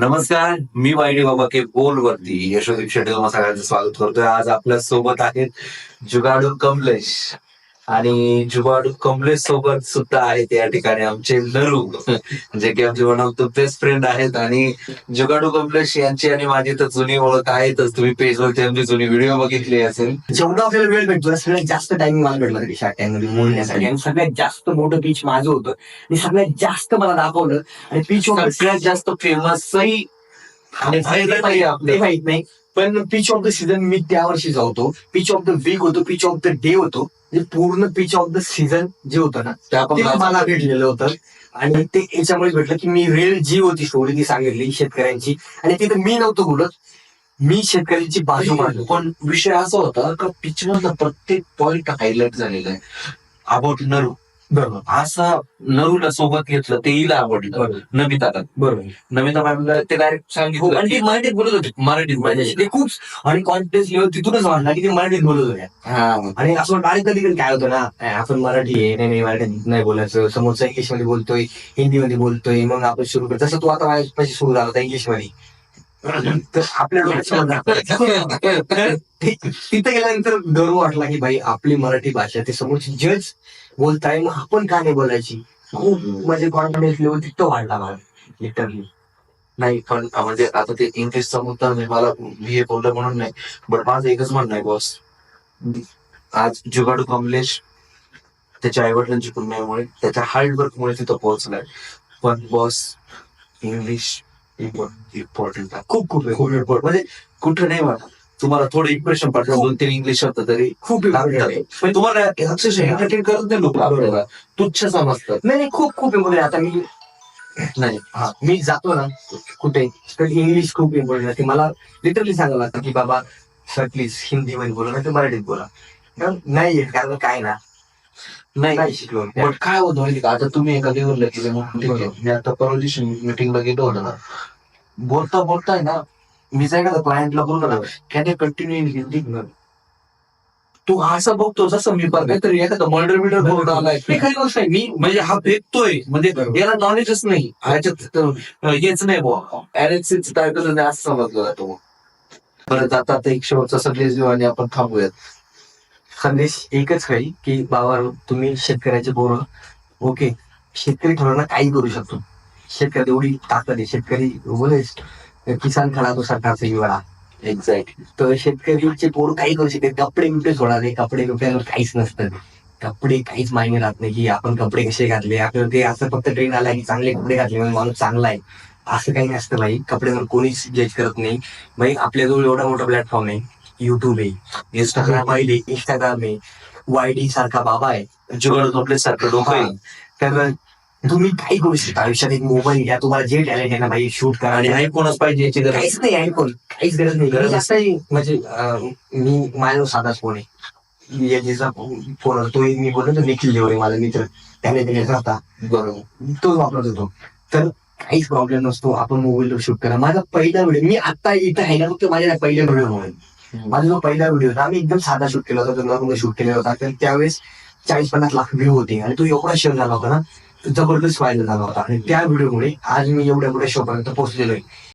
नमस्कार मी वाईडी बाबा के बोल वरती यशोदीप शेट्टी तुम्हाला सगळ्यांचं स्वागत करतोय. आज आपल्यासोबत आहेत जुगाडू कमलेश. आणि जुगाडू कमलेश सोबत सुद्धा आहेत या ठिकाणी आमचे नरू जे की आमचे one of the best friend आहेत. आणि जुगाडू कमलेश यांची आणि माझी तर जुनी ओळख आहेतच. तुम्ही पेजवरती आमची जुनी व्हिडिओ बघितली असेल. जेवढा आपल्याला वेळ भेटतो सगळ्यात जास्त टाइमिंग मला भेटला तरी शार्ट टँकमध्ये बोलण्यासाठी. आणि सगळ्यात जास्त मोठं पीच माझं होतं. आणि सगळ्यात जास्त मला दाखवलं. आणि पीच सगळ्यात जास्त फेमसही आणि highlight आपलं. माहीत नाही. पण पिच ऑफ द सीझन मी त्या वर्षी होतो. पिच ऑफ द वीक होतो पिच ऑफ द डे होतो. म्हणजे पूर्ण पिच ऑफ द सीझन जे होतं ना ते आपण ते मला भेटलेलं होतं. आणि ते याच्यामुळे भेटलं की मी रिअल जी होती स्टोरी ती सांगितली शेतकऱ्यांची. आणि तिथं मी नव्हतो बोलत मी शेतकऱ्यांची बाजू मांडलो. पण विषय असा होता का पिच मधला प्रत्येक पॉइंट हायलाइट झालेला आहे. अबाउट नरू. बरोबर. असा नरूला सोबत घेतलं ते हिला आवडलं. बरोबर. नमिताला. बरोबर. नमिता मॅमला ते डायरेक्ट हो, सांगितलं आणि ते मराठीत बोलत होते. मराठीत म्हणजे ते खूप आणि कॉन्फिडन्स लेवल तिथूनच वाढला की ते मराठीत बोलत होते. हा. आणि असं डायरेक्ट कधी कधी काय होतं ना आपण मराठी आहे नाही नाही मराठीत नाही बोलायचं. समोरचा इंग्लिशमध्ये बोलतोय हिंदी मध्ये बोलतोय मग आपण सुरू करतो तसं तू आता माझ्यापाशी सुरू झाला होता इंग्लिशमध्ये तर आपल्या डोक्यात तर तिथे गेल्यानंतर गर्व वाटला की भाई आपली मराठी भाषा ते समोरची जज बोलताय मग आपण का नाही बोलायची? खूप म्हणजे कॉन्फिडन्स लेवल तिथं वाढला मला लिटरली नाही पण म्हणजे आता ते इंग्लिशचा मुद्दा नाही मला मी हे बोललं म्हणून नाही बट माझं एकच म्हणणं आहे बॉस आज जुगाडू कमलेश त्याच्या आईवडिलांची पुण्यामुळे त्याच्या हार्डवर्कमुळे तिथं पोहोचलाय. पण बॉस इंग्लिश इम्पॉर्टंट आहे खूप खूप खूप इम्पॉर्टंट म्हणजे कुठं नाही म्हणा. तुम्हाला थोडं इम्प्रेशन पडतं दोन तीन इंग्लिश होतं तरी खूप important तुम्हाला अक्षरशः एंटरटेन करत नाही लोक आपल्याला. तुच्छ समजतात. नाही नाही खूप खूप इम्पॉर्टंट आता मी नाही हा मी जातो ना कुठे? तर इंग्लिश खूप इम्पॉर्टंट आहे. मला लिटरली सांगावं लागतं की बाबा सर प्लीज हिंदी मध्ये बोला नाही तर मराठीत बोला. कारण नाही येत कारण काय ना? नाही. नाही शिकलो मी. पण काय होतं माहिती का? आता तुम्ही एका लेवलला गेले ठीक आहे. मी आता परवा दिवशी मिटिंगला गेलो होतो ना. बोलता बोलताय ना मी जर एखाद्या क्लायंटला बोललो ना can you continue in Hindi तू असं बघतो जसं मी पण काहीतरी एखादा मर्डर बिर्डर बोलून आलाय ते खरी गोष्ट आहे मी म्हणजे हा फेकतोय म्हणजे. याला नॉलेजच नाही. ह्याच्यात हेच नाही बुवा. अरेक्सिस टायटल नाही असं समजलं जातो परत आता आता एक शेवटचा संदेश देऊ आणि आपण थांबूयात. संदेश एकच काही की बाबा तुम्ही शेतकऱ्याचे पोरं. ओके शेतकरी ठरवणं काही करू शकतो. शेतकऱ्यात एवढी ताकद आहे. शेतकरी बोले किसान खडा तो सरकारचा युवा एक्झॅक्टली तर शेतकरीचे पोरं काही करू शकते कपडे बिपडे सोडा रे कपडे बिपड्यावर काहीच नसतं. कपडे काहीच मायने राहत नाही की आपण कपडे कसे घातले. आपल्याला ते असं फक्त ट्रेन आला की चांगले कपडे घातले म्हणजे माणूस चांगला आहे. असं काही नसतं भाई. कपड्यावर कोणीच जज करत नाही. भाई आपल्याजवळ एवढा मोठा प्लॅटफॉर्म आहे. युट्यूब आहे. इंस्टाग्राम आहे. इंस्टाग्राम आहे. वायडी सारखा बाबा आहे. जुगाड आपले सारखं डोकं आहे. तर तुम्ही काही करू शकता. आयुष्यात एक मोबाईल घ्या. तुम्हाला जे टॅलेंट आहे ना भाई शूट करा. आणि आयफोनच पाहिजे याची गरज? काहीच नाही आयफोन काहीच गरज नाही. गरज असं म्हणजे अं, मी माझा साधाच फोन आहे? याचा फोन तो मी बोलतो तो निखिल देवरे माझा मित्र. त्याने दिलेला होता. बरोबर. तोच वापरत होतो. तर काहीच प्रॉब्लेम नसतो. आपण मोबाईलवर शूट करा. माझा पहिला व्हिडिओ मी आता इथं आहे ना फक्त माझ्या पहिल्या व्हिडिओ माझा जो पहिला व्हिडिओ होता आम्ही एकदम साधा शूट केला होता. नॉर्मल शूट केलेला होता. तर त्यावेळेस चाळीस पन्नास लाख व्ह्यू होते. आणि तो एवढा शेअर झाला होता ना. जबरदस्त व्हायला झाला होता. आणि त्या व्हिडिओमुळे आज मी एवढ्या मोठ्या शोपर्यंत पोहोचलेलो आहे.